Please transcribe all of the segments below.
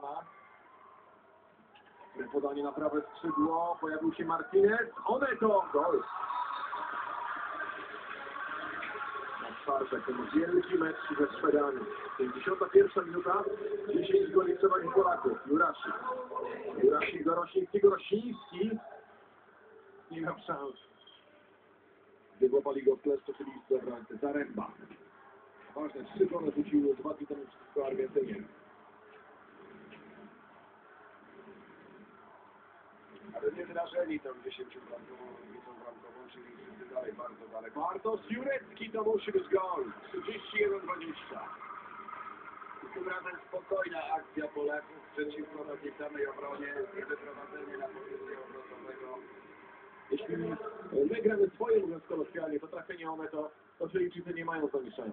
Zarembana. Podanie na prawe skrzydło, pojawił się Martinez, Oneto, gol. Na czwartek ten wielki mecz ze Szwedami. 51 minuta, 10 goli przewagi Polaków. Jurasik. Jurasik do Rosińskiego, Rosiński. Nie miał szans. Wygłopali go w pleszcz oczywiście w. Zaręba. Ważne, trzy gole rzucił dwa dni przeciwko Argentynie. Drażeli tą 10 bramkową, bitą bramkową, czyli wszyscy dalej bardzo daleko. Bartosz Jurecki to musi być gol. 31-20. I tym razem spokojna akcja Polaków przeciwko takiej samej obronie wyprowadzenie na pozycję obrotowego. Jeśli my gramy swoje, mówiąc kolokwialnie, to trafienie one to, to Chilijczycy nie mają zamieszania.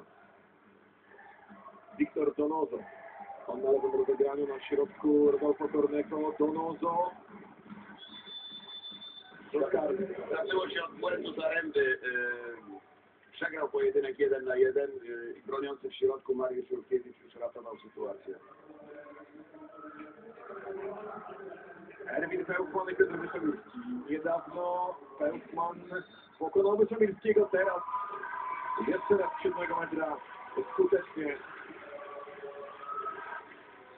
Wiktor Donozo. On na lewym rozegraniu na środku Rodolfo Corneco. Donozo. Zaczęło się od błędu Zaręby. Yy, przegrał pojedynek 1 na 1 yy, i broniący w środku Mariusz Jurkiewicz już ratował sytuację. Erwin Pełkman i Piotr Wyszomirski. Niedawno Pełkman pokonał Wyszomirskiego, teraz jeszcze raz z 7 metra skutecznie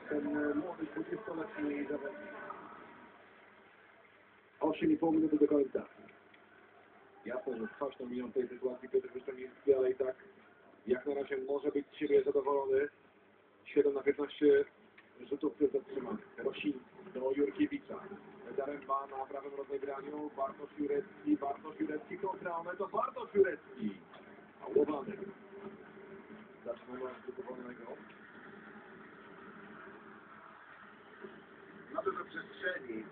ten młody 20-letni zawodnik. 8,5 minuty do końca. Jasne, że kwaśną miną tej sytuacji Piotr Wyszomirski, ale i tak jak na razie może być z siebie zadowolony. 7 na 15 rzutów przez zatrzymanych. Rosiński do Jurkiewicza. Zaręba na prawym rozegraniu. Bartosz Jurecki. Bartosz Jurecki kontra to Bartosz Jurecki. Pałowany. Zaczynamy od wolnego. Na pewno przestrzeni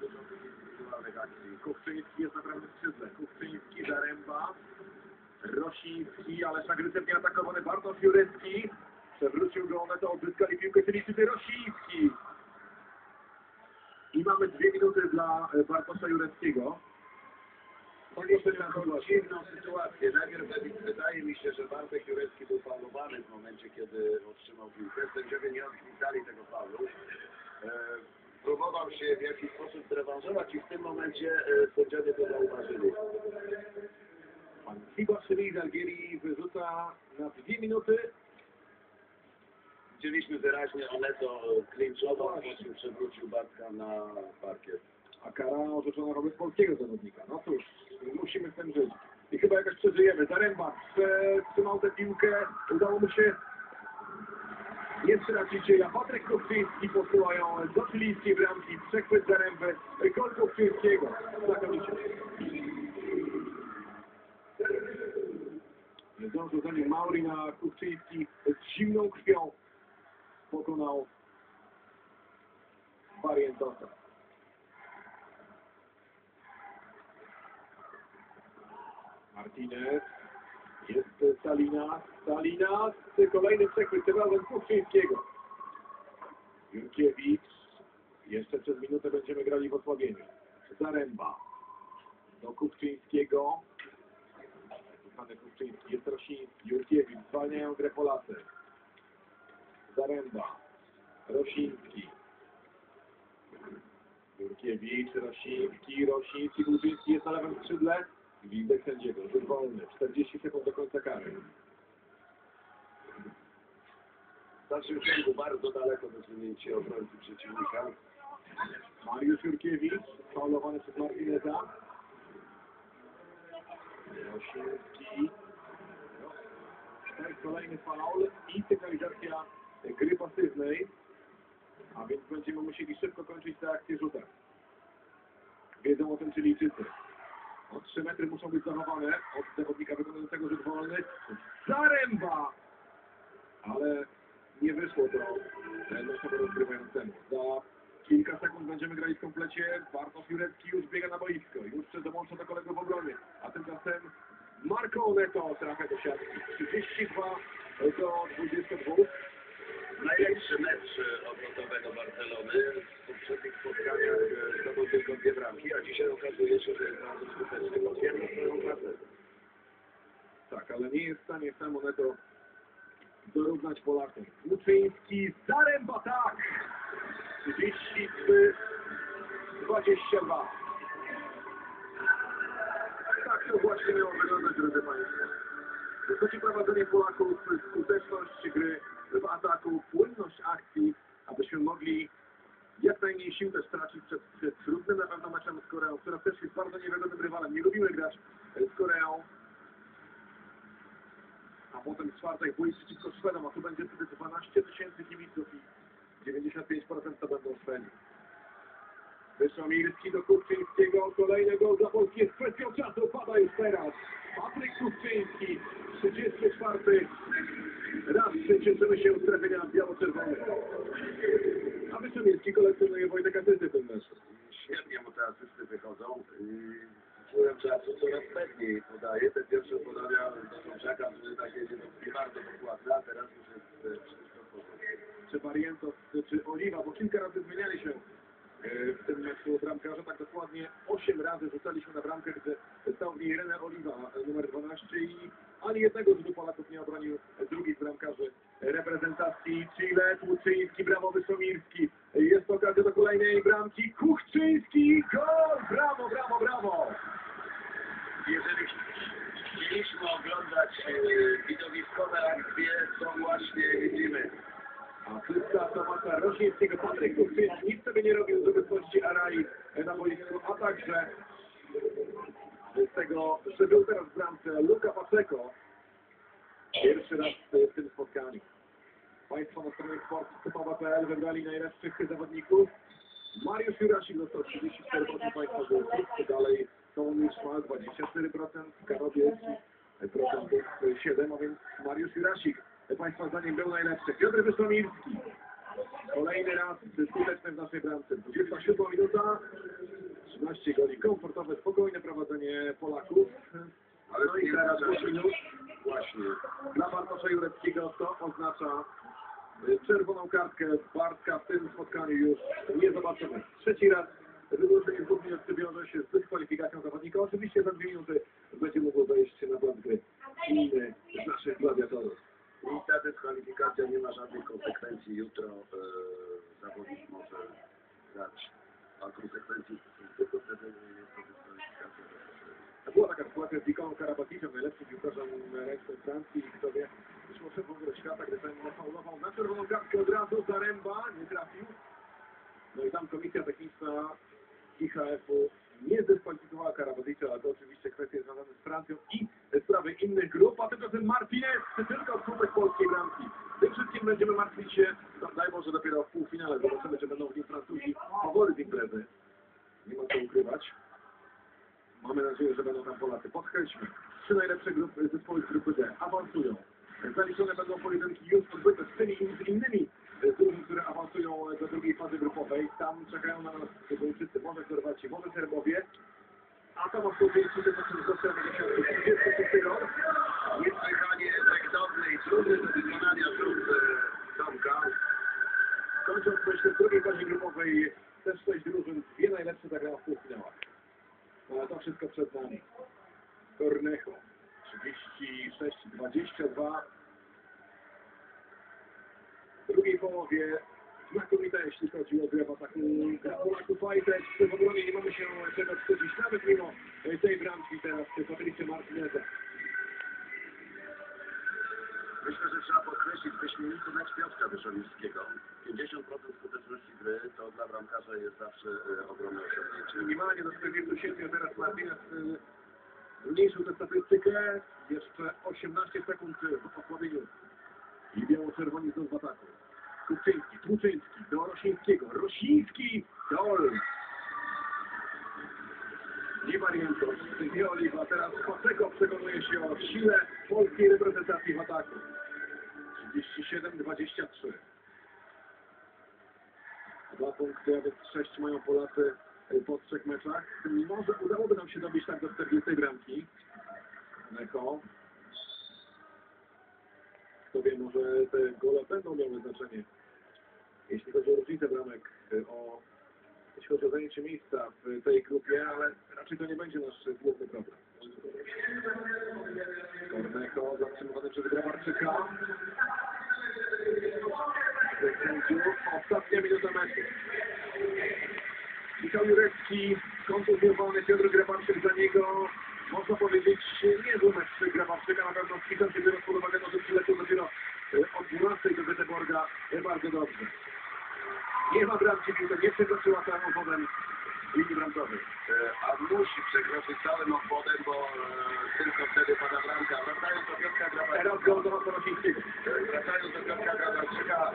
Dużo tych indywidualnych akcji. Kuchczyński jest na prawym skrzydle. Kuchczyński, Zaręba. Rosiński, ale agresywnie atakowany Bartosz Jurecki. Przewrócił go, one to odzyskali piłkę, czyli tutaj Rosiński. I mamy dwie minuty dla e, Bartosza Jureckiego. Mieliśmy taką dziwną sytuację. Najpierw wydaje- wydaje mi się, że Bartek Jurecki był faulowany w momencie, kiedy otrzymał piłkę. Sędziowie nie odpisali tego faulu. E, próbował się w jakiś sposób zrewanżować i w tym momencie e, sędziowie to zauważyli. Pan Tibor Szeli z Algierii wyrzuca na dwie minuty. Widzieliśmy wyraźnie Oneto klinczował, po czym przewrócił Bartka na parkiet. A kara orzeczona wobec polskiego zawodnika. No cóż, musimy z tym żyć. I chyba jakoś przeżyjemy. Zaręba trzymał tę piłkę. Udało mu się nie stracić jej. A Patryk Kuchczyński posyłają do chilijskiej bramki. Przechwyt Zaręby. Gol Kuchczyńskiego. Znakomicie. Zdążył za nim Mauri na Kuchczyński z zimną krwią pokonał Varientosa. Martinez. Jest Salinas. Salinas. Kolejny przechwyt. Razem Kuchczyńskiego. Jurkiewicz. Jeszcze przez minutę będziemy grali w osłabieniu. Zaręba. Do Kuchczyńskiego. Kochany Kuchczyński. Jest Rosiński. Jurkiewicz. Zwalniają grę Polacy. Zaręba. Rosiński. Jurkiewicz, Rosiński, Rosiński, Budzyński jest na lewym skrzydle. Gwizdek sędziego, rzut wolny, 40 sekund do końca kary. W dalszym ciągu bardzo daleko do zwinięcia obrońcy przeciwnika. Mariusz Jurkiewicz, faulowany przez Martineza. Rosiński. To jest kolejny faul i sygnalizacja gry pasywnej. A więc będziemy musieli szybko kończyć tę akcję rzutem. Wiedzą o tym Chilijczycy. O 3 metry muszą być zachowane od zawodnika wykonującego rzut wolny. Zaręba! Ale nie wyszło to naszemu rozgrywającemu. Za kilka sekund będziemy grali w komplecie. Bartosz Jurecki już biega na boisko. Już przez dołącza do kolegów w obronie. A tymczasem Marco Oneto trafia do siatki. 32 do 22. Najlepszy mecz obrotowego Barcelony poprzednich tylko dwie bramki, a dzisiaj okazuje się, że jest bardzo skuteczny, bo dwie swoją pracę. Tak, ale nie jest w stanie Samoneto dorównać Polakom. Łuczyński, zaręba tak! 33, 22. Tak to właśnie miało wyglądać, drodzy Państwo. Wysokie prowadzenie Polaków, skuteczność gry w ataku, płynność akcji, abyśmy mogli jak najmniej sił też stracił przed, przed trudnym na pewno meczem z Koreą, która też jest bardzo niewiadomym rywalem. Nie lubimy grać e, z Koreą. A potem w czwartek bój przeciwko Szwedom, a tu będzie wtedy 12 tysięcy kibiców i 95% to będą Szwedzi. Wyszomirski do Kurczyńskiego, kolejny gol dla Polski jest kwestią czasu, pada już teraz. Patryk Kurczyński, 34 raz cieszymy się ustawienia biało-czerwonych. A Wyszomirski kolekcjonuje Wojtek asysty ten mecz. Świetnie mu te asysty wychodzą. I Czułem czasu coraz pewniej podaje. Te pierwsze podania do Dążaka były takie nie bardzo dokładne, teraz już jest e, wszystko w porządku. czy Barrientos, czy Oliwa, bo kilka razy zmieniali się e, w bramkarze, tak dokładnie 8 razy rzucaliśmy na bramkę, gdy stał w niej René Oliwa, e, numer 12 i ani jednego z dwóch Polaków nie obronił drugich bramkarzy reprezentacji. Chile, Tłuczyński, brawo Wyszomirski, jest okazja do kolejnej bramki, Kuchczyński, gol, brawo, brawo, brawo! Jeżeli chcieliśmy oglądać e, widowiskowe akcje, to właśnie Tomasza Rosińskiego, Patryk Kuchczyński nic sobie nie robił z obecności Arai na boisku, a także z tego, że był teraz w bramce Luka Paczeko. Pierwszy raz w tym spotkaniu. Państwo na stronie sporttypowa.pl wybrali najlepszych zawodników. Mariusz Jurasik dostał 34% Państwa głosów. Dalej Sławomir Szmal 24%, Karol Bielski procentów 7, a więc Mariusz Jurasik Państwa zdaniem był najlepszy. Piotr Wyszomirski. Kolejny raz skuteczny w naszej bramce. 27 minuta. 13 goli. Komfortowe, spokojne prowadzenie Polaków. Ale No i teraz 8 minut. Właśnie. Dla Bartosza Jureckiego to oznacza y, czerwoną kartkę Bartka w tym spotkaniu już nie zobaczymy. Trzeci raz wydłużenie dwóch minut wiąże się z dyskwalifikacją zawodnika. Oczywiście za dwie minuty będzie mógł wejść na plan gry inny z naszych gladiatorów. I ta dyskwalifikacja nie ma żadnych konsekwencji. Jutro dać, a konsekwencji tylko wtedy jest to dyskwalifikacja. Była taka sytuacja z Nikoną Karabaticią, najlepszym piłkarzem ręcznym Francji i kto wie, być może w ogóle świata, gdy ten faulował na czerwoną kartkę od razu, Zaręba nie trafił. No i tam komisja techniczna IHF-u nie zdyskwalifikowała Karabaticza, ale to oczywiście kwestie związane z Francją i sprawy innych grup, a tymczasem Martinez tylko słupek polskiej bramki. Tym wszystkim będziemy martwić się, no, daj Boże, dopiero w półfinale. Zobaczymy, czy będą w nim Francuzi faworyt imprezy. Nie ma co ukrywać. Mamy nadzieję, że będą tam Polacy. Podkreślmy, trzy najlepsze grupy, zespoły z grupy D awansują. Zaliczone będą pojedynki już odbyte z tymi innymi do drugiej fazy grupowej. Tam czekają na nas Duńczycy, może Chorwaci, może Serbowie. A to ma zgłoszeniem do siatki 36 rok. Niesłychanie efektowny i trudny do wykonania e, Tomka. Kończąc myślę, w drugiej fazie grupowej też sześć drużyn, dwie najlepsze zagrają w półfinałach. No, Ale to wszystko przed nami. Cornejo 36-22. W drugiej połowie znakomita, jeśli chodzi o grę w ataku. Gra Polaków Fajtek. W obronie nie mamy się czego wstydzić, nawet mimo tej teraz Patrycja Martineza. Myślę, że trzeba podkreślić wyśmienity mecz Piotra Wyszowińskiego. 50% skuteczności gry to dla bramkarza jest zawsze e, ogromne osiągnięcie. minimalnie do 47, a teraz Martinez y, zmniejszył tę statystykę. Jeszcze 18 sekund w osłabieniu. I biało-czerwoni znów w ataku. Kuczyński, Tłuczyński, do Rosińskiego. Rosiński, gol! Nie Marientos, nie Oliwa. Teraz Paseko przekonuje się o siłę polskiej reprezentacji w ataku. 37-23. Dwa punkty, a więc sześć mają Polacy po trzech meczach. Może udałoby nam się dobić tak do 40 bramki. Neko. Kto wie, może te gole będą miały znaczenie. Jeśli chodzi o różnicę bramek, e, o, jeśli chodzi o zajęcie miejsca w tej grupie, ale raczej to nie będzie nasz główny problem. Korneko zatrzymywany przez Grabarczyka. Ostatnia minuta meczu. Michał Jurecki, kontuzjowany, Piotr Grabarczyk za niego. Można powiedzieć, niezły mecz Grabarczyka. Na pewno wpisał się biorąc pod uwagę to, że przyleciał dopiero e, od 12 do Göteborga e, bardzo dobrze. Nie ma bramki, piłka nie przekroczyła samochodem linii bramkowej. E, a musi przekroczyć całym obwodem, bo e, tylko wtedy pada bramka. Wracając do Piotrka Teraz Grabarczyka, e, wracając do Piotrka Grabarczyka,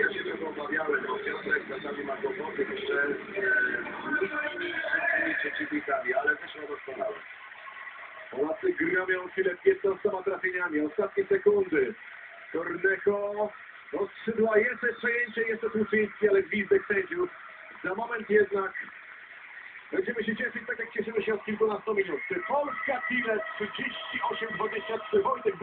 ja się tego obawiałem, bo Piotrek czasami ma kłopoty jeszcze e, z przeciwnikami, ale wyszło doskonale. Polacy gramią chwilę 15 trafieniami. Ostatnie sekundy. Korneko do skrzydła. Też przejęcie, to Tłuczyński, ale gwizdek sędziów. Za moment jednak będziemy się cieszyć tak jak cieszymy się od kilkunastu minut. Polska Tile 38-23. Wojtek